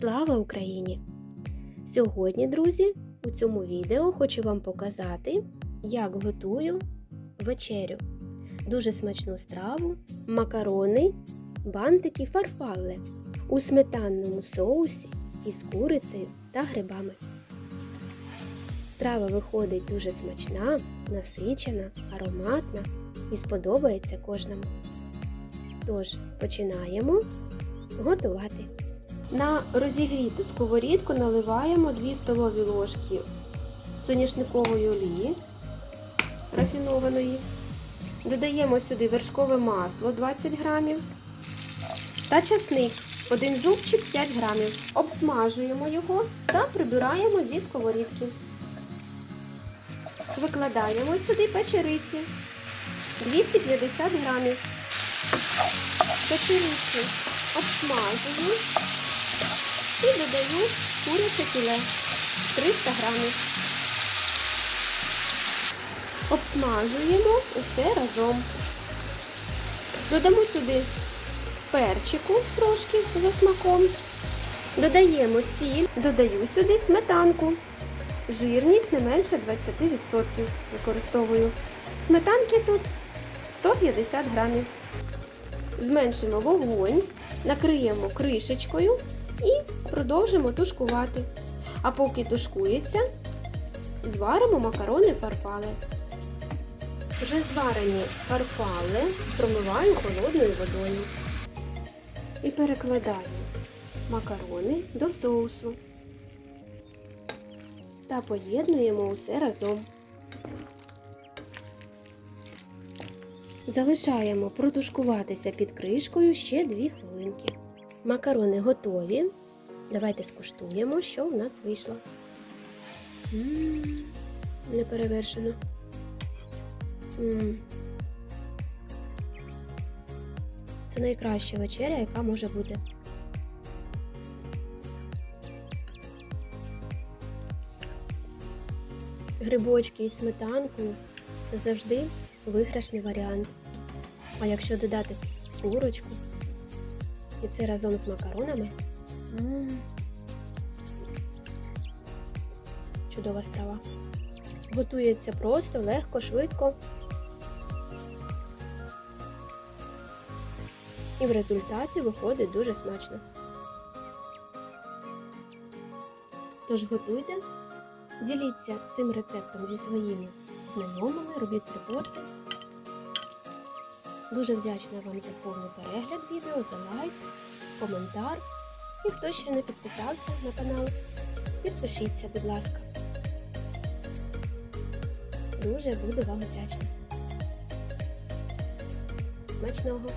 Слава Україні! Сьогодні, друзі, у цьому відео хочу вам показати, як готую вечерю. Дуже смачну страву, макарони, бантики фарфалле у сметанному соусі із курицею та грибами. Страва виходить дуже смачна, насичена, ароматна і сподобається кожному. Тож, починаємо готувати. На розігріту сковорідку наливаємо 2 столові ложки соняшникової олії рафінованої. Додаємо сюди вершкове масло 20 грамів та часник, один зубчик 5 грамів. Обсмажуємо його та прибираємо зі сковорідки. Викладаємо сюди печериці 250 грамів. Печериці обсмажую і додаю куряче філе 300 грамів. Обсмажуємо усе разом. Додамо сюди перчику трошки за смаком. Додаємо сіль, додаю сюди сметанку. Жирність не менше 20% використовую. Сметанки тут 150 грамів. Зменшимо вогонь, накриємо кришечкою і продовжимо тушкувати. А поки тушкується, зваримо макарони фарфале. Вже зварені фарфале промиваю холодною водою. І перекладаю макарони до соусу. Та поєднуємо усе разом. Залишаємо протушкуватися під кришкою ще 2 хвилинки. Макарони готові. Давайте скуштуємо, що в нас вийшло. М, Неперевершено. М. Це найкраща вечеря, яка може бути. Грибочки із сметанкою це завжди виграшний варіант. А якщо додати курочку і це разом з макаронами. Чудова страва. Готується просто, легко, швидко. І в результаті виходить дуже смачно. Тож готуйте, діліться цим рецептом зі своїми знайомими, робіть репости. Дуже вдячна вам за повний перегляд відео, за лайк, коментар. І хто ще не підписався на канал, підпишіться, будь ласка. Дуже буду вам вдячна. Смачного!